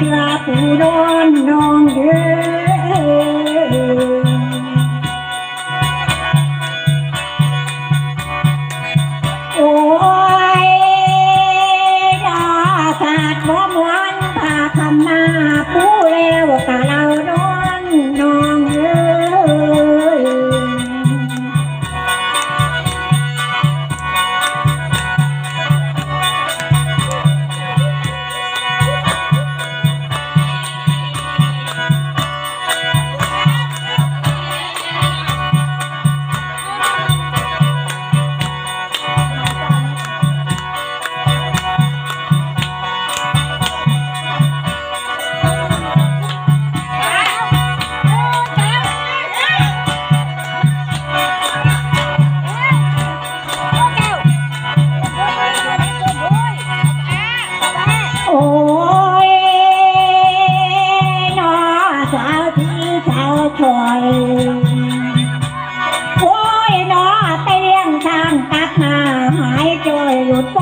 la puro nombre.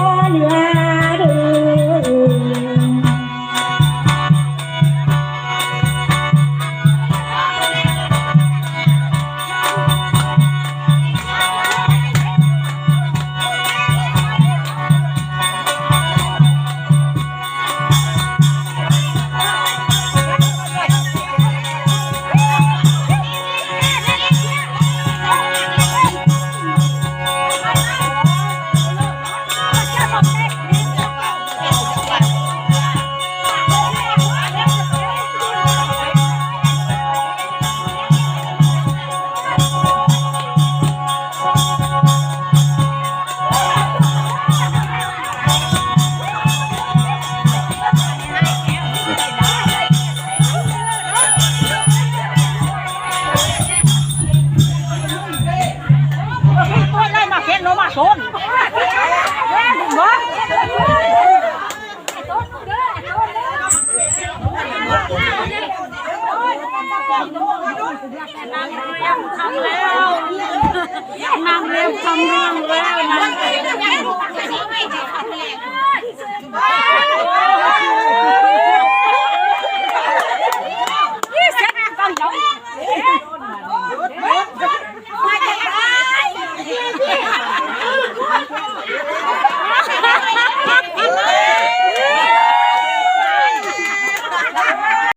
Olhar นั่งเรียมทำเแล้วนั่งเรียมทำเรื่อแล้วนา